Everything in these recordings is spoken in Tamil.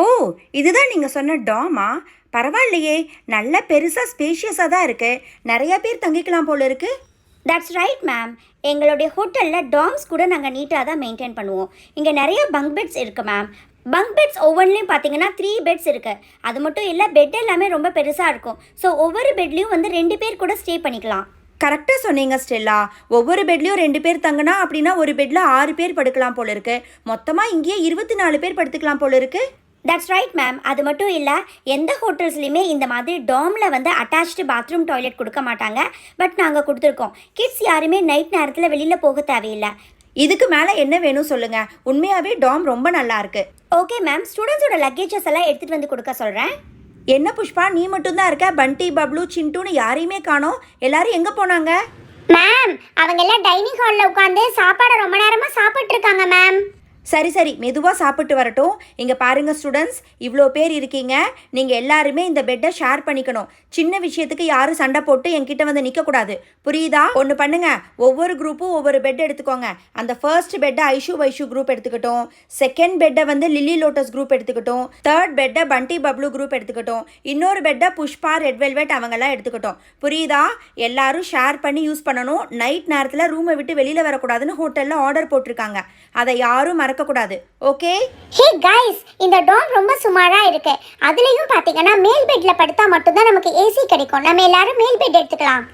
ஓ இதுதான் நீங்கள் சொன்ன டாமா? பரவாயில்லையே நல்ல பெருசாக ஸ்பேஷியஸாக தான் இருக்கு. நிறைய பேர் தங்கிக்கலாம் போல இருக்கு. தட்ஸ் ரைட் மேம் எங்களுடைய ஹோட்டலில் டாம்ஸ் கூட நாங்கள் நீட்டாக தான் மெயின்டைன் பண்ணுவோம். இங்கே நிறைய பங்க் பெட்ஸ் இருக்குது மேம் பங்க் பெட்ஸ் ஒவ்வொன்றிலையும் பார்த்தீங்கன்னா த்ரீ பெட்ஸ் இருக்குது அது மட்டும் இல்லை பெட் எல்லாமே ரொம்ப பெருசாக இருக்கும். ஸோ ஒவ்வொரு பெட்லேயும் வந்து ரெண்டு பேர் கூட ஸ்டே பண்ணிக்கலாம். கரெக்டாக சொன்னீங்க ஸ்டெல்லா. ஒவ்வொரு பெட்லேயும் ரெண்டு பேர் தங்கினா அப்படின்னா ஒரு பெட்டில் ஆறு பேர் படுக்கலாம் போல இருக்கு. மொத்தமாக இங்கேயே இருபத்தி நாலு பேர் படுத்துக்கலாம் போல இருக்கு. தட்ஸ் ரைட் மேம் அது மட்டும் இல்லை எந்த ஹோட்டல்ஸ்லையுமே இந்த மாதிரி டாமில் வந்து அட்டாச்டு பாத்ரூம் டாய்லெட் கொடுக்க மாட்டாங்க. பட் நாங்கள் கொடுத்துருக்கோம். கிட்ஸ் யாருமே நைட் நேரத்தில் வெளியில் போக தேவையில்லை. இதுக்கு மேலே என்ன வேணும் சொல்லுங்க. உண்மையாகவே டாம் ரொம்ப நல்லா இருக்கு. ஓகே மேம் ஸ்டூடெண்ட்ஸோட லக்கேஜஸ் எல்லாம் எடுத்துகிட்டு வந்து கொடுக்க சொல்கிறேன் என்ன புஷ்பா நீ மட்டும்தான் இருக்க? பண்டி பப்ளு சிண்டுன்னு யாரையுமே காணோம். எல்லாரும் எங்கே போனாங்க? மேம் அவங்க எல்லாம் டைனிங் ஹாலில் உட்காந்து சாப்பாடை ரொம்ப நேரமாக சாப்பிட்டு இருக்காங்க மேம் சரி சரி மெதுவாக சாப்பிட்டு வரட்டும். இங்கே பாருங்க ஸ்டூடெண்ட்ஸ் இவ்வளோ பேர் இருக்கீங்க. நீங்கள் எல்லாருமே இந்த பெட்டை ஷேர் பண்ணிக்கணும். சின்ன விஷயத்துக்கு யாரும் சண்டை போட்டு என்கிட்ட வந்து நிற்கக்கூடாது புரியுதா? ஒன்று பண்ணுங்க. ஒவ்வொரு குரூப்பும் ஒவ்வொரு பெட் எடுத்துக்கோங்க. அந்த ஃபர்ஸ்ட் பெட்டை ஐஷு வைஷு குரூப் எடுத்துக்கிட்டோம். செகண்ட் பெட்டை வந்து லில்லி லோட்டஸ் குரூப் எடுத்துக்கிட்டோம். தேர்ட் பெட்டை பண்டி பப்ளு குரூப் எடுத்துக்கிட்டோம். இன்னொரு பெட்டை புஷ்பா ரெட் வெல்வெட் அவங்கெல்லாம் எடுத்துக்கிட்டோம். புரியுதா? எல்லாரும் ஷேர் பண்ணி யூஸ் பண்ணணும். நைட் நேரத்தில் ரூமை விட்டு வெளியில் வரக்கூடாதுன்னு ஹோட்டலில் ஆர்டர் போட்டிருக்காங்க. அதை யாரும் மறக்க மறக்கக்கூடாது ஓகே? ஹே கைஸ் இந்த டாம் ரொம்ப சுமாரா இருக்கு. அதுலயும் பாத்தீங்கன்னா மேல் பெட்ல படுத்தா மட்டும்தான் நமக்கு ஏசி கிடைக்கும். நம்ம எல்லாரும் மேல் பெட் எடுத்துக்கலாம்.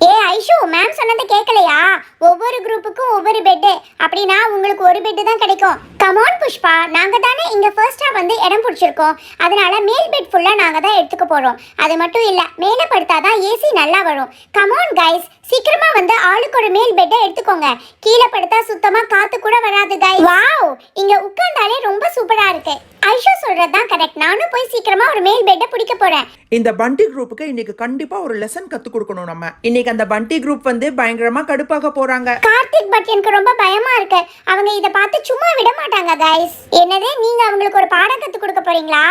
ஏ ஐஷு மேம் சொன்னதை கேட்கலையா ஒவ்வொரு குரூப்புக்கும் ஒவ்வொரு பெட்டு அப்படின்னா உங்களுக்கு ஒரு பெட்டு தான் கிடைக்கும். Come on Pushpa. நாங்க தானே இங்க ஃபர்ஸ்டா வந்து இடம் பிடிச்சிருக்கோம். அதனால மேல் பெட் ஃபுல்லா நாங்க தான் எடுத்துக்க போறோம். அது மட்டும் இல்லை மேலே படுத்தாதான் ஏசி நல்லா வரும். கமான் கைஸ் சீக்கிரமா வந்து ஆளுக்கு ஒரு மேல் பெட்டை எடுத்துக்கோங்க. கீழே படுத்தா சுத்தமா காத்து கூட வராது கைஸ் வாவ் இங்க உட்கார்ந்தாலே ரொம்ப சூப்பரா இருக்கு. ஐஷு சொல்றது தான் கரெக்ட் நானும் போய் சீக்கிரமா ஒரு மேல் பெட்டை பிடிக்க போறேன். இந்த பண்டி குரூப்புக்கு இன்னைக்கு கண்டிப்பா ஒரு லெசன் கத்து கொடுக்கணும் நம்ம. இன்னைக்கு அந்த பண்டி குரூப் வந்து பயங்கரமா கடுப்பாக போறாங்க. கார்த்திக் பட் எனக்கு ரொம்ப பயமா இருக்கு. அவங்க இத பார்த்து சும்மா விட மாட்டாங்க கைஸ் என்னது? நீங்க அவங்களுக்கு ஒரு பாடம் கத்து கொடுக்க போறீங்களா?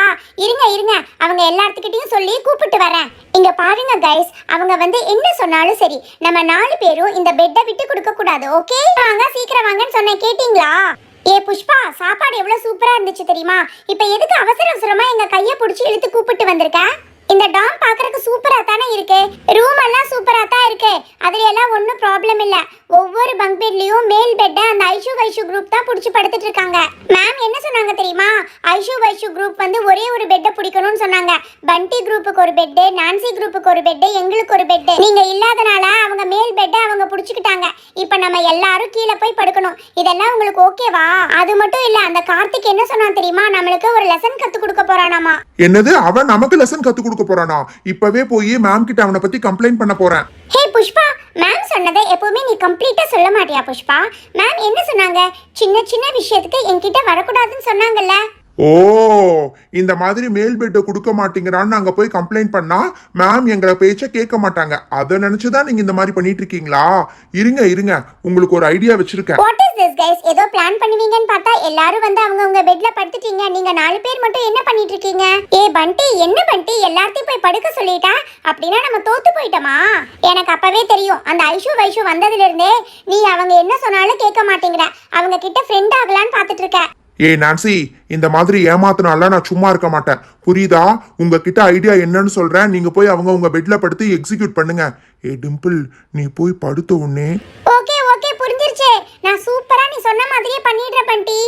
இருங்க இருங்க. அவங்க எல்லாத்துக்கிட்டையும் சொல்லி கூப்பிட்டு வரேன். இங்க பாருங்க கைஸ் அவங்க வந்து என்ன சொன்னாலும் சரி நம்ம நாலு பேரும் இந்த பெட்டை விட்டு கொடுக்க கூடாது ஓகே வாங்க சீக்கிரம் வாங்கன்னு சொன்னேன் கேட்டீங்களா? ஏ புஷ்பா சாப்பாடு எவ்வளவு சூப்பரா இருந்துச்சு தெரியுமா? இப்ப எதுக்கு அவசர அவசரமா எங்க கைய பிடிச்சி இழுத்து கூப்பிட்டு வந்திருக்க? இந்த டாம் பார்க்கறதுக்கு சூப்பரா தானே இருக்கு? ரூம் எல்லாம் சூப்பரா தான் இருக்கு. அதுல எல்லாம் ஒன்றும் ப்ராப்ளம் இல்ல. ஒவ்வொரு பங்க் பெட்லயும் மேல் பெட்டை அந்த ஐஷு வைஷு குரூப் தான் பிடிச்சி படுத்துட்டு இருக்காங்க. மேம் என்ன சொன்னாங்க தெரியுமா? ஐஷு வைஷு குரூப் வந்து ஒரே ஒரு பெட்டை பிடிக்கணும்னு சொன்னாங்க. பண்டி குரூப்புக்கு ஒரு பெட்டு நான்சி குரூப்புக்கு ஒரு பெட்டு எங்களுக்கு ஒரு பெட்டு நீங்க இல்லாதனால அவங்க மேல் பெட்டை அவங்க பிடிச்சிக்கிட்டாங்க. இப்போ நம்ம எல்லாரும் கீழே போய் படுக்கணும். இதெல்லாம் உங்களுக்கு ஓகேவா அது மட்டும் இல்ல அந்த கார்த்திக் என்ன சொன்னான் தெரியுமா? நம்மளுக்கு ஒரு லெசன் கத்து கொடுக்க போறானாமா. என்னது? அவன் நமக்கு லெசன் கத்து கொடுக்க போறானா? இப்பவே போய் மேம் கிட்ட அவனை பத்தி கம்ப்ளைண்ட் பண்ண போறேன். ஹே புஷ்பா மேம் சொன்னதை எப்பவுமே நீ கம்ப்ளீட்டா சொல்ல மாட்டியா புஷ்பா? மேம் என்ன சொன்னாங்க? சின்ன சின்ன விஷயத்துக்கு என்கிட்ட வரக்கூடாதுன்னு சொன்னாங்கல்ல. ஓ இந்த மாதிரி மேல் பெட்டை கொடுக்க மாட்டேங்கிறான்னு அங்கே போய் கம்ப்ளைண்ட் பண்ணா மேம் எங்களை பேச்ச கேட்க மாட்டாங்க. அதை நினைச்சுதான் நீங்க இந்த மாதிரி பண்ணிட்டு இருக்கீங்களா? இருங்க இருங்க. உங்களுக்கு ஒரு ஐடியா வச்சிருக்கேன். வாட் இஸ் திஸ் கைஸ் ஏதோ பிளான் பண்ணுவீங்கன்னு பார்த்தா எல்லாரும் வந்து அவங்க உங்க பெட்ல படுத்துட்டீங்க. நீங்க நாலு பேர் மட்டும் என்ன பண்ணிட்டு இருக்கீங்க? ஏ பண்டி என்ன பண்டி? எல்லாத்தையும் போய் படுக்க சொல்லிட்டா? அப்படின்னா நம்ம தோத்து போயிட்டோமா? எனக்கு அப்பவே தெரியும். அந்த ஐஷு வைஷு வந்ததுல இருந்தே நீ அவங்க என்ன சொன்னாலும் கேட்க மாட்டேங்கிற. அவங்க கிட்ட ஃப்ரெண்ட் ஆகலான்னு பார்த்துட்டு இருக்க. ஏய் நான்சி இந்த மாதிரி ஏமாத்தினால நான் சும்மா இருக்க மாட்டேன். புரியுதா? உங்ககிட்ட ஐடியா என்னன்னு சொல்றேன். நீங்க போய் அவங்க உங்க பெட்ல படுத்து எக்ஸிக்யூட் பண்ணுங்க. ஏ டிம்பிள் நீ போய் படுத்த உடனே. ஓகே ஓகே புரிஞ்சிருச்சு. நான் சூப்பரா நீ சொன்ன மாதிரியே பண்ணிடுறேன் பண்டி.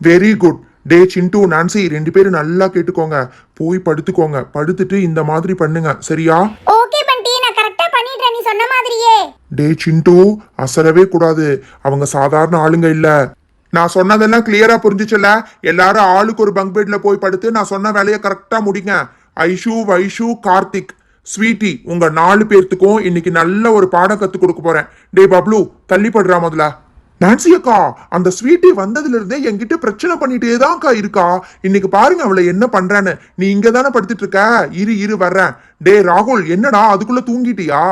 வெரி குட் டே சிண்டு நான்சி ரெண்டு பேரும் நல்லா கேட்டுக்கோங்க. போய் படுத்துக்கோங்க. படுத்துட்டு இந்த மாதிரி பண்ணுங்க. சரியா? ஓகே பண்டி. நான் கரெக்டா பண்ணிடுறேன் நீ சொன்ன மாதிரியே. டே சிண்டு அசரவே கூடாது. அவங்க சாதாரண ஆளுங்க இல்ல. நான் சொன்னதெல்லாம் கிளியரா புரிஞ்சுச்சுல? எல்லாரும் ஆளுக்கு ஒரு பங்க் பெட்ல போய் படுத்து நான் சொன்ன வேலையை கரெக்டா முடிங்க. ஐஷு வைஷு கார்த்திக் ஸ்வீட்டி உங்க நாலு பேர்த்துக்கும் இன்னைக்கு நல்ல ஒரு பாடம் கத்து கொடுக்க போறேன். டே பப்ளு தள்ளி படுறா முதல்ல. நான்சி அக்கா அந்த ஸ்வீட்டி வந்ததுல இருந்தே என்கிட்ட பிரச்சனை பண்ணிட்டே தான்க்கா இருக்கா? இன்னைக்கு பாருங்க அவளை என்ன பண்றான்னு. நீ இங்க தானே படுத்துட்டு இருக்க? இரு இரு வர்றேன். டே ராகுல் என்னடா அதுக்குள்ள தூங்கிட்டியா?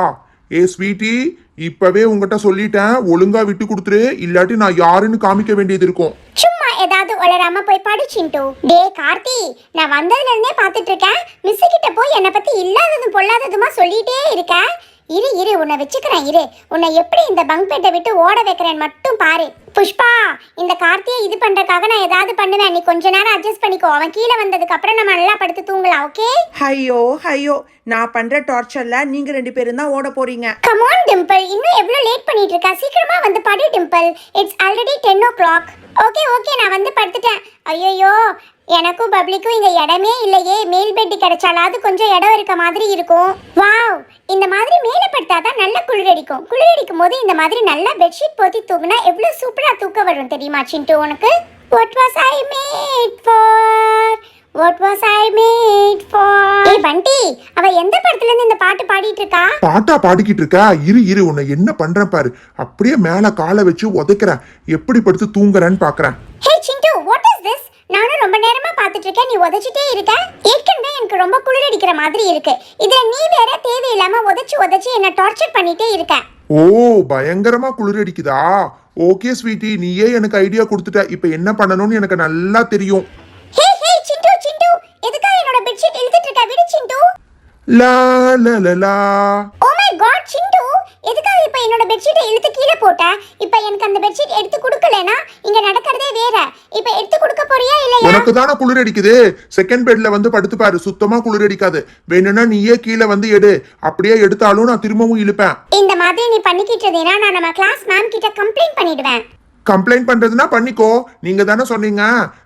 ஏ ஸ்வீட்டி இப்பவே உங்ககிட்ட சொல்லிட்டேன் ஒழுங்கா விட்டு கொடுத்துரு இல்லாட்டி நான் யாருன்னு காமிக்க வேண்டியது இருக்கும். சும்மா ஏதாவது உளராம போய் படிச்சுட்டு டே கார்த்தி நான் வந்ததுல இருந்தே பார்த்துட்டு இருக்கேன். மிஸ் கிட்ட போய் என்னை பத்தி இல்லாததும் பொல்லாததுமா சொல்லிட்டே இருக்கேன். இரு இரு உன்னை வச்சுக்கிறேன் இரு. உன்னை எப்படி இந்த பங்க் பெட்டை விட்டு ஓட வைக்கிறேன் மட்டும் பாரு. புஷ்பா இந்த கார்த்தியை இது பண்றதுக்காக நான் ஏதாவது பண்ணுவேன். நீ கொஞ்ச நேரம் அட்ஜஸ்ட் பண்ணிக்கோ. அவன் கீழே வந்ததுக்கு அப்புறம் நம்ம நல்லா படுத்து தூங்கலாம் ஓகே ஐயோ ஐயோ நான் பண்ற டார்ச்சர்ல நீங்க ரெண்டு பேரும் தான் ஓட போறீங்க. கமான் டிம்பிள் இன்னும் எவ்வளோ லேட் பண்ணிட்டு இருக்கா சீக்கிரமா வந்து படு Dimple it's already ten o'clock okay okay நான் வந்து படுத்துட்டேன். ஐயோ எனக்கும் பப்ளிக்கும் இங்க இடமே இல்லையே. மேல் பெட் கிடைச்சாலாவது கொஞ்சம் இடம் இருக்க மாதிரி இருக்கும். வாவ்! இந்த மாதிரி மேலே நல்ல குளிர் அடிக்கும். குளிர் அடிக்கும் போது இந்த மாதிரி நல்லா பெட்ஷீட் போத்தி தூங்கினா எவ்வளோ சூப்பரா தூக்கம் வரும் தெரியுமா சிண்டு உனக்கு? What was I made for what was I made for ஏய் பண்டி அவ எந்த படத்துல இருந்து இந்த பாட்டு பாடிட்டு இருக்கா? பாட்டா பாடிக்கிட்டு இருக்கா? இரு இரு உன்னை என்ன பண்றேன் பாரு. அப்படியே மேல காலை வச்சு உதைக்கிறேன். எப்படி படுத்து தூங்குறேன்னு பாக்குறேன். Hey Chintu what is this நானும் ரொம்ப நேரமா பார்த்துட்டு இருக்கேன். நீ உதைச்சிட்டே இருக்க. ஏற்கனவே எனக்கு ரொம்ப குளிர் அடிக்கிற மாதிரி இருக்கு. இதுல நீ வேற தேவையில்லாம உதைச்சு உதைச்சு என்ன டார்ச்சர் பண்ணிட்டே இருக்க. ஓ பயங்கரமா குளிர் அடிக்குதா? ஓகே ஸ்வீட்டி நீயே எனக்கு ஐடியா கொடுத்துட்ட. இப்ப என்ன பண்ணணும்னு எனக்கு நல்லா தெரியும். ஹே ஹே சிண்டு சிண்டு. எதுக்காக என்னோட பெட்ஷீட் இழுத்துட்டு இருக்க? விடு சிண்டு. லா லா லா லா ஓ மை காட் சிண்டு எதுக்காக இப்ப என்னோட பெட்ஷீட்டை இழுத்து கீழே போட்ட இப்ப எனக்கு அந்த பெட்ஷீட் எடுத்து கொடுக்கலனா இங்க நடக்கிறதே வேற. இப்ப எடுத்து கொடுக்க போறியா இல்லையா? உனக்கு தானே குளிர் அடிக்குது? செகண்ட் பெட்ல வந்து படுத்து பாரு சுத்தமா குளிர் அடிக்காது. வேணும்னா நீயே கீழே வந்து எடு. அப்படியே எடுத்தாலும் நான் திரும்பவும் இழுப்பேன். இந்த மாதிரி நீ பண்ணிக்கிட்டு இருந்தீனா நான் நம்ம கிளாஸ் மேம் கிட்ட கம்ப்ளைண்ட் பண்ணிடுவேன். கம்ப்ளைண்ட் பண்றதுன்னா பண்ணிக்கோ. நீங்க தானே சொன்னீங்க.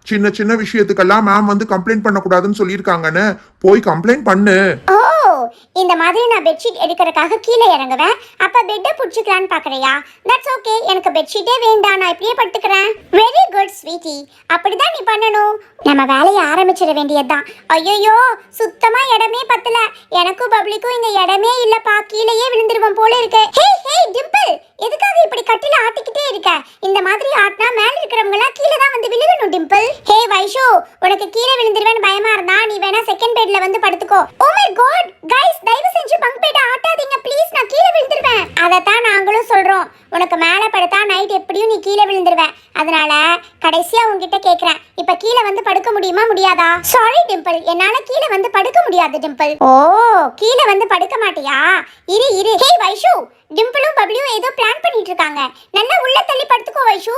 சின்ன சின்ன விஷயத்துக்கெல்லாம் மேம் வந்து கம்ப்ளைண்ட் பண்ணக்கூடாதுன்னு சொல்லியிருக்காங்கன்னு. போய் கம்ப்ளைண்ட் பண்ணு. இந்த மாதிரி நான் பெட்ஷீட் எடுக்கிறதுக்காக கீழே இறங்குவேன். அப்ப பெட்டை புடிச்சுக்கலான்னு பாக்குறியா? தட்ஸ் ஓகே எனக்கு பெட்ஷீட்டே வேண்டாம். நான் இப்படியே படுத்துக்கிறேன். வெரி குட் ஸ்வீட்டி அப்படிதான் நீ பண்ணணும். நம்ம வேலையை ஆரம்பிச்சிட வேண்டியதுதான். ஐயோ சுத்தமா இடமே பத்தல. எனக்கும் பப்ளிக்கும் இங்க இடமே இல்லப்பா. கீழேயே விழுந்துருவோம் போல இருக்கு. ஹே ஹே டிம்பிள் எதுக்காக இப்படி கட்டில ஆட்டிக்கிட்டே இருக்க? இந்த மாதிரி ஆட்டினா மேல இருக்கிற எல்லாம் கீழே தான் வந்து விழுகணும் டிம்பிள். ஹே வைஷு உனக்கு கீழே விழுந்துருவேன்னு பயமா இருந்தா நீ வேணா செகண்ட் பெட்ல வந்து படுத்துக்கோ. ஓ மை காட் கைஸ் தயவு செஞ்சு பங்க் பெட் ஆட்டாதீங்க ப்ளீஸ் நான் கீழே விழுந்துருவேன். தான் நாங்களும் சொல்றோம். உனக்கு மேலே படுத்தா நைட் எப்படியும் நீ கீழே விழுந்துருவ. அதனால கடைசியா உன்கிட்ட கேக்குறேன். இப்ப கீழே வந்து படுக்க முடியுமா முடியாதா? சாரி டிம்பிள் என்னால கீழே வந்து படுக்க முடியாது டிம்பிள் ஓ கீழே வந்து படுக்க மாட்டியா? இரு இரு. ஹே வைஷு டிம்பிளும் பப்ளியும் ஏதோ பிளான் பண்ணிட்டு இருக்காங்க நல்லா உள்ள தள்ளி படுத்துக்கோ Vaishu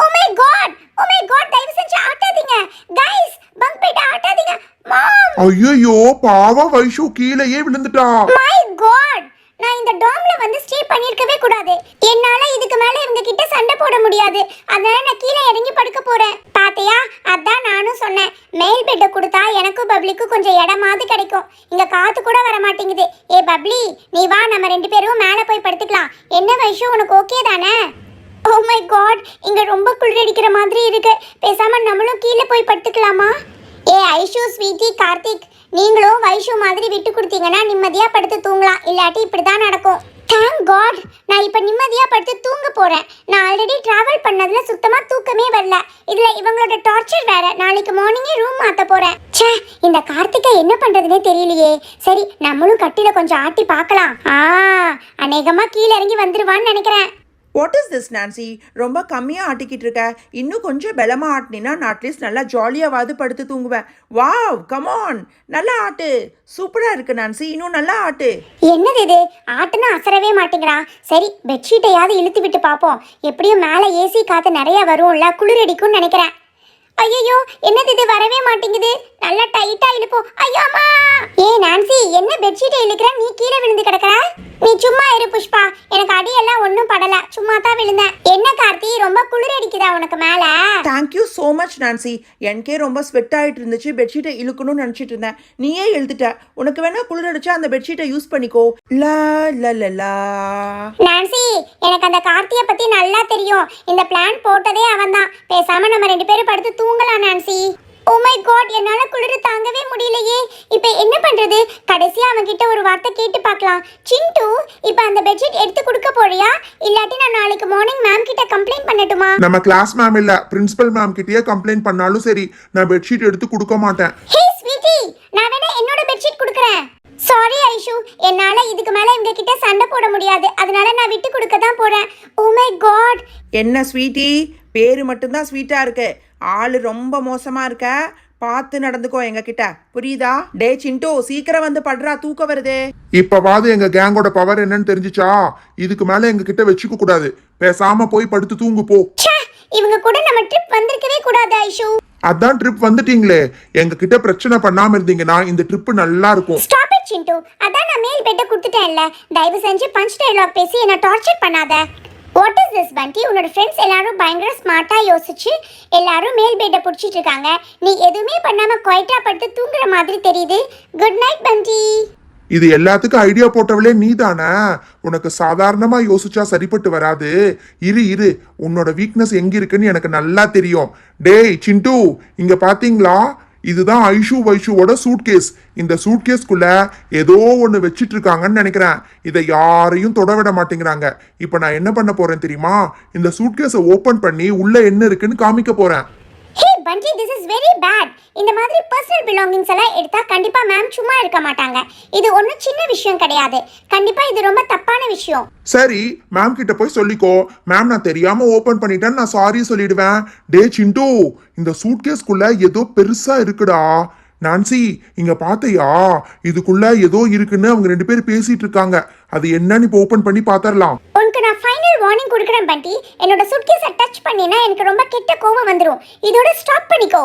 oh my God oh my God தயவு செஞ்சு ஆட்டாதீங்க. கைஸ் பங்க் பெட் ஆட்டாதீங்க. மாம் ஐயோ பாவம் வைஷு கீழேயே விழுந்துட்டா. மை காட் நான் இந்த டாம்ல வந்து ஸ்டே பண்ணிருக்கவே கூடாது. என்னால இதுக்கு மேல இவங்க கிட்ட சண்டை போட முடியாது. அதனால நான் கீழே இறங்கி படுக்க போறேன் பாத்தியா அதான் நானும் சொன்னேன் கிட்ட கொடுத்தா எனக்கும் பப்ளிக்கும் கொஞ்சம் இடமாவது கிடைக்கும். இங்க காத்து கூட வர மாட்டேங்குது. ஏ பப்ளி நீ வா நம்ம ரெண்டு பேரும் மேலே போய் படுத்துக்கலாம். என்ன வயசு உனக்கு ஓகே தானே? ஓ மை காட் இங்க ரொம்ப குளிரடிக்கிற மாதிரி இருக்கு. பேசாம நம்மளும் கீழே போய் படுத்துக்கலாமா? ஏ ஐஷு ஸ்வீட்டி கார்த்திக் நீங்களும் வைஷு மாதிரி விட்டு கொடுத்தீங்கன்னா நிம்மதியாக படுத்து தூங்கலாம். இல்லாட்டி இப்படி தான் நடக்கும். தேங்க் காட் நான் இப்போ நிம்மதியாக படுத்து தூங்க போகிறேன் நான் ஆல்ரெடி ட்ராவல் பண்ணதில் சுத்தமாக தூக்கமே வரல. இதில் இவங்களோட டார்ச்சர் வேற. நாளைக்கு மார்னிங்கே ரூம் மாற்ற போகிறேன் ச்சே இந்த கார்த்திகை என்ன பண்ணுறதுனே தெரியலையே. சரி நம்மளும் கட்டில கொஞ்சம் ஆட்டி பார்க்கலாம். ஆ அநேகமாக கீழே இறங்கி வந்துடுவான்னு நினைக்கிறேன். வாட் இஸ் திஸ் நான்சி ரொம்ப கம்மியாக ஆட்டிக்கிட்டு இருக்க. இன்னும் கொஞ்சம் பலமாக ஆட்டினா நான் அட்லீஸ்ட் நல்லா ஜாலியாவது படுத்து தூங்குவேன். வாவ் கமான் நல்லா ஆட்டு. சூப்பராக இருக்கு நான்சி இன்னும் நல்லா ஆட்டு. என்னது இது? ஆட்டுனா அசரவே மாட்டேங்கிறான் சரி பெட்ஷீட்டையாவது இழுத்து விட்டு பார்ப்போம் எப்படியும் மேலே ஏசி காற்று நிறையா வரும்ல குளிர் அடிக்கும்னு நினைக்கிறேன். ஐயோ என்னது இது? வரவே மாட்டேங்குது. நல்லா டைட்டா இழுப்போம் ஐயோ அம்மா! ஏ நான்சி என்ன பெட்ஷீட்டை இழுக்கிற? நீ கீழே விழுந்து கிடக்குற? நீ சும்மா இரு புஷ்பா. எனக்கு அடியெல்லாம் ஒன்றும் படல. சும்மா தான் விழுந்தேன். என்ன கார்த்தி? ரொம்ப குளிர் அடிக்குதா உனக்கு மேலே? Thank you so much Nancy. எனக்கே ரொம்ப ஸ்வெட் ஆகிட்டு இருந்துச்சு. பெட்ஷீட்டை இழுக்கணும்னு நினச்சிட்டு இருந்தேன். நீயே இழுத்துட்ட. உனக்கு வேணா குளிர் அடிச்சா அந்த பெட்ஷீட்டை யூஸ் பண்ணிக்கோ. லா லா லா நான்சி எனக்கு அந்த கார்த்தியை பத்தி நல்லா தெரியும். இந்த பிளான் போட்டதே அவன்தான். பேசாம நம்ம ரெண்டு பேரும் படுத்து தூங்கலாம் நான்சி. ஓ மை காட் என்னால குளிர் தாங்கவே முடியலையே. இப்போ என்ன பண்றது? கடைசியா அவன் கிட்ட ஒரு வார்த்தை கேட்டு பார்க்கலாம். சிண்டு இப்போ அந்த பெட்ஷீட் எடுத்து கொடுக்க போறியா? இல்லாட்டி நான் நாளைக்கு மார்னிங் மேம் கிட்ட கம்ப்ளைண்ட் பண்ணட்டுமா? நம்ம கிளாஸ் மேம் இல்ல பிரின்சிபல் மேம் கிட்டயே கம்ப்ளைண்ட் பண்ணாலும் சரி நான் பெட்ஷீட் எடுத்து கொடுக்க மாட்டேன். ஹே ஸ்வீட்டி நான் வேணா என்னோட பெட்ஷீட் கொடுக்குறேன். சாரி ஐஷு என்னால இதுக்கு மேல இவங்க கிட்ட சண்டை போட முடியாது. அதனால நான் விட்டு கொடுக்க தான் போறேன். ஓ மை காட் என்ன ஸ்வீட்டி? பேரு மட்டும்தான் ஸ்வீட்டாக இருக்கு. ஆள் ரொம்ப மோசமாக இருக்க. பார்த்து நடந்துக்கோ எங்க கிட்ட புரியுதா? டே சிண்டு சீக்கிரம் வந்து படுறா. தூக்கம் வருதே. இப்பவாது எங்க கேங்கோட பவர் என்னன்னு தெரிஞ்சுச்சா? இதுக்கு மேல எங்க கிட்ட வச்சுக்க கூடாது. பேசாம போய் படுத்து தூங்கு போ. இவங்க கூட நம்ம ட்ரிப் வந்திருக்கவே கூடாது ஐஷு அதான் ட்ரிப் வந்துட்டீங்களே. எங்க கிட்ட பிரச்சனை பண்ணாம இருந்தீங்கன்னா இந்த ட்ரிப் நல்லா இருக்கும். சிண்டு. அதான் நான் மேல் பெட்டை கொடுத்துட்டேன்ல. தயவு செஞ்சு பஞ்ச் டைலாக் பேசி என்ன டார்ச்சர் பண்ணாத. வாட் இஸ் திஸ் பண்டி உன்னோட ஃப்ரெண்ட்ஸ் எல்லாரும் பயங்கர ஸ்மார்ட்டாக யோசிச்சு எல்லாரும் மேல் பெட்டை பிடிச்சிட்டு இருக்காங்க. நீ எதுவுமே பண்ணாமல் குவைட்டாக படுத்து தூங்குற மாதிரி தெரியுது. குட் நைட் பண்டி இது எல்லாத்துக்கும் ஐடியா போட்டவளே நீதானே? உனக்கு சாதாரணமா யோசிச்சா சரிப்பட்டு வராது. இரு இரு. உன்னோட வீக்னஸ் எங்க இருக்குன்னு எனக்கு நல்லா தெரியும். டேய் சிண்டு இங்க பாத்தீங்களா? இதுதான் ஐஷு வைஷுவோட சூட்கேஸ். இந்த சூட்கேஸ்க்குள்ள ஏதோ ஒன்று வச்சிட்டு இருக்காங்கன்னு நினைக்கிறேன். இதை யாரையும் தொட விட மாட்டேங்கிறாங்க. இப்போ நான் என்ன பண்ண போறேன் தெரியுமா? இந்த சூட்கேஸை ஓபன் பண்ணி உள்ள என்ன இருக்குன்னு காமிக்க போறேன். Bunty this is very bad இந்த மாதிரி பர்சனல் பிலாங்கிங்ஸ் எல்லாம் எடுத்தால் கண்டிப்பாக மேம் சும்மா இருக்க மாட்டாங்க. இது ஒன்றும் சின்ன விஷயம் கிடையாது. கண்டிப்பாக இது ரொம்ப தப்பான விஷயம். சரி மேம் கிட்ட போய் சொல்லிக்கோ. மேம் நான் தெரியாம ஓபன் பண்ணிட்டேன்னு நான் சாரி சொல்லிடுவேன். டே சிண்டு இந்த சூட்கேஸ்க்குள்ள ஏதோ பெருசா இருக்குடா. நான்சி இங்க பாத்தையா? இதுக்குள்ள ஏதோ இருக்குன்னு அவங்க ரெண்டு பேரும் பேசிட்டு இருக்காங்க அது என்னன்னு இப்போ ஓபன் பண்ணி பாத்திரலாம். உனக்கு நான் ஃபைனல் வார்னிங் கொடுக்குறேன் பண்டி என்னோட சுட்கேஸை டச் பண்ணினா எனக்கு ரொம்ப கெட்ட கோவம் வந்துடும் இதோட ஸ்டாப் பண்ணிக்கோ.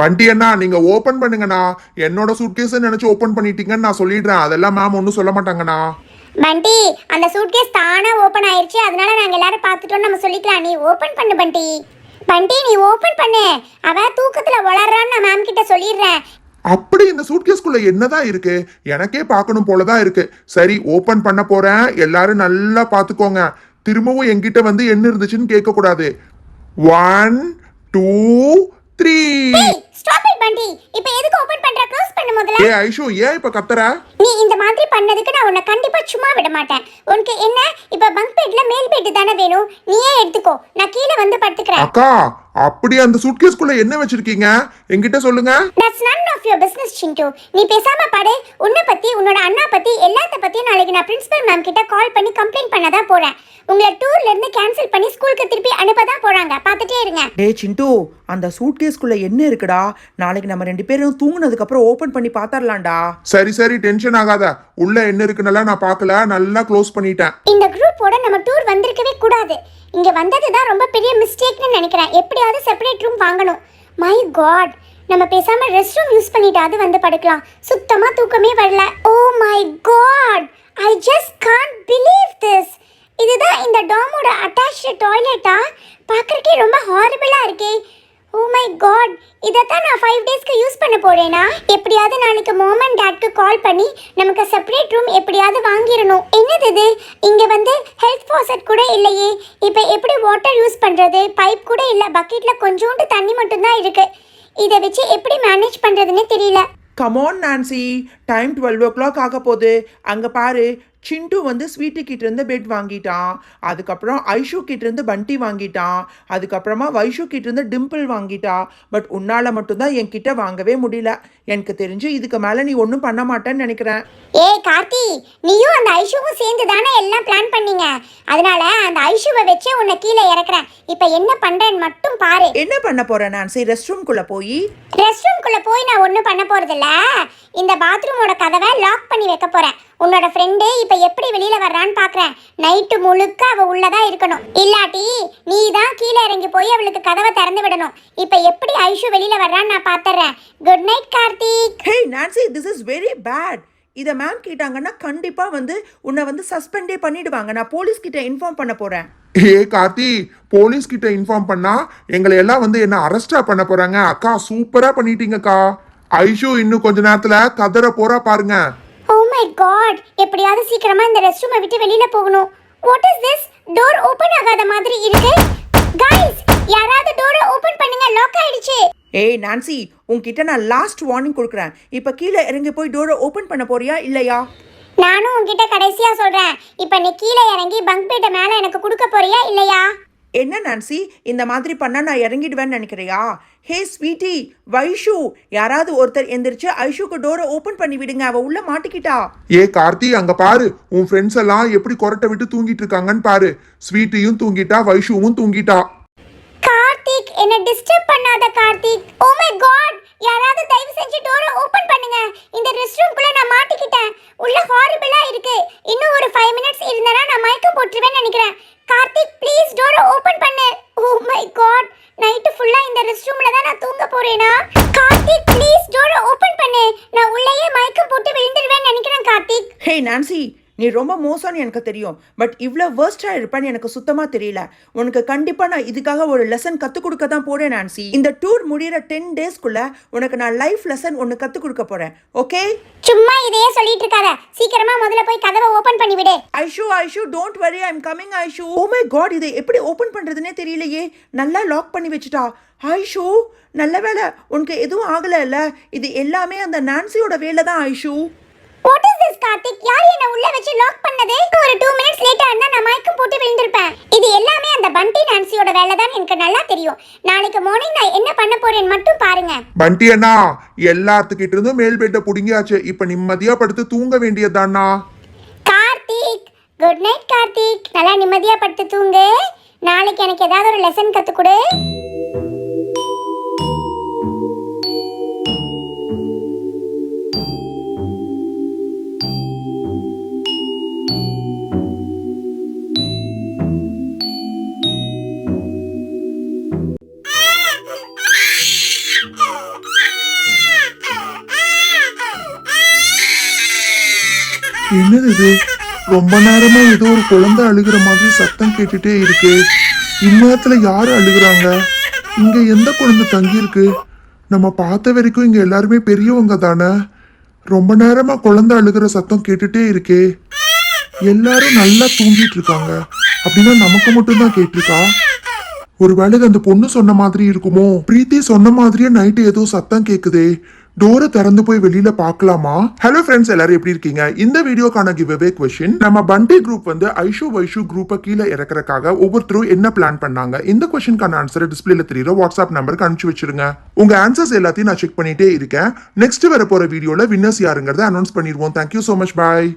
பண்டி அண்ணா நீங்க ஓபன் பண்ணுங்கண்ணா. என்னோட சூட்கேஸ் நினைச்சு ஓபன் பண்ணிட்டீங்கன்னு நான் சொல்லிடுறேன். அதெல்லாம் மேம் ஒன்றும் சொல்ல மாட்டாங்கண்ணா. பண்டி அந்த சூட்கேஸ் தானா ஓபன் ஆயிருச்சு. அதனால நாங்க எல்லாரும் பார்த்துட்டோம் நம்ம சொல்லிக்கலாம். நீ ஓபன் பண்ணு பண்டி. பண்டி நீ ஓபன் பண்ணு. அவ தூக்கத்துல வளர்றான்னு நான் மேம் கிட்ட சொல்லிடுறேன். அப்படி இந்த சூட்கேஸ்க்குள்ள என்னதான் இருக்கு? எனக்கே பார்க்கணும் போலதான் இருக்கு. சரி ஓபன் பண்ண போறேன். எல்லாரும் நல்லா பார்த்துக்கோங்க. திரும்பவும் என்கிட்ட வந்து என்ன இருந்துச்சுன்னு கேட்க கூடாது one two three stop it Bunty. இப்போ எதுக்கு ஓபன் பண்ற? க்ளோஸ் பண்ணு முதல்ல. ஏ ஐஷு ஏன் இப்ப கத்துற? நீ இந்த மாதிரி பண்ணதுக்கு நான் உன்னை கண்டிப்பா சும்மா விட மாட்டேன். உனக்கு என்ன? இப்ப பங்க் பெட்ல மேல் பெட் தானே வேணும். நீயே எடுத்துக்கோ. நான் கீழே வந்து படுத்துக்கிறேன். அக்கா அப்படி அந்த சூட்கேஸ்க்குள்ள என்ன வச்சிருக்கீங்க? என்கிட்ட சொல்லுங்க. That's none of your business Chintu நீ பேசாம படு. உன்னை பத்தி உன்னோட அண்ணா பத்தி எல்லாத்த பத்தியும் நாளைக்கு நான் பிரின்சிபல் மேம் கிட்ட கால் பண்ணி கம்ப்ளைண்ட் பண்ண தான் போறேன். உங்களை டூர்ல இருந்து கேன்சல் பண்ணி ஸ்கூலுக்கு திருப்பி அனுப்ப தான் போறாங்க. பார்த்துட்டே இருங்க. டே சிண்டு அந்த சூட்கேஸ்க்குள்ள என்ன இருக்குடா? நாளைக்கு நம்ம ரெண்டு பேரும் தூங்குனதுக்கு அப்புறம் ஓபன் பண்ணி பார்த்தரலாம்டா சரி சரி டென்ஷன் ஆகாத. உள்ள என்ன இருக்குன்னெல்லாம் நான் பார்க்கல. நல்லா க்ளோஸ் பண்ணிட்டேன். இந்த குரூப்போட நம்ம டூர் வந்திருக்கவே கூடாது. இங்கே வந்தது தான் ரொம்ப பெரிய மிஸ்டேக்னு நினைக்கிறேன். எப்படியாவது செப்பரேட் ரூம் வாங்கணும். மை காட் நம்ம பேசாமல் ரெஸ்ட் ரூம் யூஸ் பண்ணிட்டாவது வந்து படுக்கலாம். சுத்தமாக தூக்கமே வரல. ஓ my God I just can't believe this இதுதான் இந்த டாமோட அட்டாச்சு டாய்லெட்டா பார்க்குறக்கே ரொம்ப ஹாரபிளாக இருக்கே. Oh ஓ மை காட் இதை தான் நான் ஃபைவ் டேஸ்க்கு யூஸ் பண்ண போறேனா? எப்படியாவது நாளைக்கு மோம் அண்ட் டேட்க்கு கால் பண்ணி நமக்கு செப்பரேட் ரூம் எப்படியாவது வாங்கிடணும். என்னது இது? இங்கே வந்து ஹெல்த் ஃபாசட் கூட இல்லையே. இப்போ எப்படி வாட்டர் யூஸ் பண்ணுறது பைப் கூட இல்லை. பக்கெட்டில் கொஞ்சோண்டு தண்ணி மட்டும்தான் இருக்குது இதை வச்சு எப்படி மேனேஜ் பண்ணுறதுன்னு தெரியல. Come on Nancy time twelve o'clock ஆக போகுது. அங்கே பாரு சிண்டு வந்து ஸ்வீட்டு கிட்ட இருந்து பெட் வாங்கிட்டான். அதுக்கப்புறம் ஐஷு கிட்ட இருந்து பண்டி வாங்கிட்டான். அதுக்கப்புறமா வைஷு கிட்ட இருந்து டிம்பிள் வாங்கிட்டா. பட் உன்னால மட்டும்தான் என்கிட்ட வாங்கவே முடியல. எனக்கு தெரிஞ்சு இதுக்கு மேலே நீ ஒன்றும் பண்ண மாட்டேன்னு நினைக்கிறேன். ஏய் கார்த்தி நீயும் அந்த ஐஷுவும் சேர்ந்து தானே எல்லாம் பிளான் பண்ணீங்க? அதனால அந்த ஐஷுவை வச்சே உன்னை கீழே இறக்குறேன். இப்போ என்ன பண்றேன்னு மட்டும் பாரு. என்ன பண்ண போறேன் நான்சி? ரெஸ்ட் ரூம்குள்ளே போய்? ரெஸ்ட் ரூம்குள்ள போய் நான் ஒன்றும் பண்ண போறதில்ல. இந்த பாத்ரூமோட கதவை லாக் பண்ணி வைக்க போறேன். உன்னோட ஃப்ரெண்டு இப்போ எப்படி வெளியில வர்றான்னு பார்க்கறேன் நைட்டு முழுக்க அவ உள்ளதா இருக்கணும். இல்லாட்டி நீ தான் கீழே இறங்கி போய் அவளுக்கு கதவை திறந்து விடணும். இப்போ எப்படி ஐஷு வெளியில வர்றான்னு நான் பார்த்துறேன் good night Karthik. Hey Nancy this is very bad இதை மேம் கேட்டாங்கன்னா கண்டிப்பாக வந்து உன்னை வந்து சஸ்பெண்டே பண்ணிடுவாங்க. நான் போலீஸ் கிட்ட இன்ஃபார்ம் பண்ண போகிறேன் ஏ கார்த்தி போலீஸ் கிட்ட இன்ஃபார்ம் பண்ணா எங்களை எல்லாம் வந்து என்ன அரெஸ்டா பண்ண போறாங்க? அக்கா சூப்பரா பண்ணிட்டீங்கக்கா. ஐஷு இன்னும் கொஞ்ச நேரத்துல கதற போறா பாருங்க. மை காட் எப்படியாவது சீக்கிரமா இந்த ரெஸ்ட் ரூமை விட்டு வெளியில போகணும் what is this door open ஆகாத மாதிரி இருக்கு गाइस யாராவது டோரை ஓபன் பண்ணுங்க லாக் ஆயிடுச்சு ஏய் நான்சி உன்கிட்ட நான் லாஸ்ட் வார்னிங் கொடுக்குறேன் இப்போ கீழே இறங்கி போய் டோரை ஓப்பன் பண்ண போறியா இல்லையா நானும் உன்கிட்ட கடைசியா சொல்றேன் இப்போ நீ கீழே இறங்கி பங்க் பெட்ட மேல எனக்கு கொடுக்க போறியா இல்லையா என்ன நான்சி? இந்த மாதிரி பண்ணால் நான் இறங்கிடுவேன்னு நினைக்கிறியா? ஹே ஸ்வீட்டி வைஷு. யாராவது ஒருத்தர் எந்திரிச்சு ஐஷுக்கு டோரை ஓப்பன் பண்ணி விடுங்க. அவ உள்ள மாட்டிக்கிட்டா? ஏ கார்த்தி அங்க பாரு. உன் ஃப்ரெண்ட்ஸ் எல்லாம் எப்படி கொரட்டை விட்டு தூங்கிட்டு இருக்காங்கன்னு பாரு. ஸ்வீட்டியும் தூங்கிட்டா வைஷுவும் தூங்கிட்டா. கார்த்திக் என்ன டிஸ்டர்ப் பண்ணாத கார்த்திக். ஓ மை காட் யாராவது தயவு செஞ்சு டோரை ஓபன் பண்ணுங்க. இந்த ரெஸ்ட் ரூம்குள்ள நான் மாட்டிக்கிட்டேன். உள்ள ஹாரிபிளா இருக்கு. இன்னும் ஒரு ஃபைவ் மினிட்ஸ் இருந்தனா நான் மயக்கம் போட்டுருவேன்னு நினைக்கிறேன். கார்த்திக் ப்ளீஸ் டோரை ஓபன் பண்ணு. ஓ மை காட் நைட்டு ஃபுல்லா இந்த ரெஸ்ட் ரூம்ல தான் நான் தூங்க போறேனா? கார்த்திக் ப்ளீஸ் டோரை ஓபன் பண்ணு. நான் உள்ளேயே மயக்கம் போட்டு விழுந்துருவேன்னு நினைக்கிறேன் கார்த்திக். ஹே நான்சி நீ ரொம்ப மோசம்னு எனக்கு தெரியும். பட் இவ்வளோ வேர்ஸ்டாக இருப்பேன்னு எனக்கு சுத்தமாக தெரியல. உனக்கு கண்டிப்பாக நான் இதுக்காக ஒரு லெசன் கற்றுக் கொடுக்க தான் போறேன் நான்சி இந்த டூர் முடியிற டென் டேஸ்க்குள்ள உனக்கு நான் லைஃப் லெசன் ஒன்று கற்றுக் கொடுக்க போகிறேன் ஓகே சும்மா இதையே சொல்லிட்டு இருக்காத. சீக்கிரமா முதல்ல போய் கதவை ஓபன் பண்ணி விடு. Aishu Aishu don't worry I'm coming Aishu oh my God இதை எப்படி ஓப்பன் பண்ணுறதுனே தெரியலையே. நல்லா லாக் பண்ணி வச்சுட்டா. ஐஷு நல்ல வேலை உனக்கு எதுவும் ஆகலைல்ல? இது எல்லாமே அந்த நான்சியோட வேலை தான் ஐஷு கார்த்திக் யார் என்ன உள்ள வச்சு லாக் பண்ணது? ஒரு டூ மினிட்ஸ் லேட்டா இருந்தா நான் மயக்கம் போட்டு விழுந்திருப்பேன். இது எல்லாமே அந்த பண்டி நான்சியோட வேலை தான் எனக்கு நல்லா தெரியும். நாளைக்கு மார்னிங் நான் என்ன பண்ண போறேன்னு மட்டும் பாருங்க. பண்டி அண்ணா எல்லாத்துக்கிட்ட இருந்தும் மேல் பெட்டை புடுங்கியாச்சு. இப்ப நிம்மதியா படுத்து தூங்க வேண்டியதுதானா கார்த்திக் குட் நைட் கார்த்திக். நல்லா நிம்மதியா படுத்து தூங்கு. நாளைக்கு எனக்கு ஏதாவது ஒரு லெசன் கத்து கொடு. கேக்குது ரொம்ப நேரமா ஏதோ ஒரு குழந்தை அழுகிற மாதிரி சத்தம் கேட்டுட்டே இருக்கு. இந்நேரத்துல யாரு அழுகுறாங்க? இங்க எந்த குழந்தை தங்கி இருக்கு நம்ம பார்த்த வரைக்கும் இங்க எல்லாருமே பெரியவங்க தானே? ரொம்ப நேரமா குழந்தை அழுகிற சத்தம் கேட்டுட்டே இருக்கே. எல்லாரும் நல்லா தூங்கிட்டு இருக்காங்க. அப்படின்னா நமக்கு மட்டும்தான் கேட்டிருக்கா? ஒருவேளை அந்த பொண்ணு சொன்ன மாதிரி இருக்குமோ? பிரீத்தி சொன்ன மாதிரியே நைட்டு ஏதோ சத்தம் கேக்குதே. டோரை திறந்து போய் வெளியில பார்க்கலாமா? ஹலோ ஃப்ரெண்ட்ஸ் எல்லாரும் எப்படி இருக்கீங்க? இந்த வீடியோக்கான கிவ் அவே கொஸ்டின் நம்ம பண்டி குரூப் வந்து ஐஷு வைஷு குரூப்பை கீழே இறக்கறக்காக ஒவ்வொருத்தரும் என்ன பிளான் பண்ணாங்க? இந்த கொஸ்டின்கான ஆன்சர் டிஸ்பிளேல தெரியுற வாட்ஸ்அப் நம்பருக்கு அனுப்பிச்சு வச்சிருங்க. உங்க ஆன்சர்ஸ் எல்லாத்தையும் நான் செக் பண்ணிட்டே இருக்கேன். நெக்ஸ்ட் வர போற வீடியோல வின்னர்ஸ் யாருங்கிறத அனௌன்ஸ் பண்ணிடுவோம். Thank you so much bye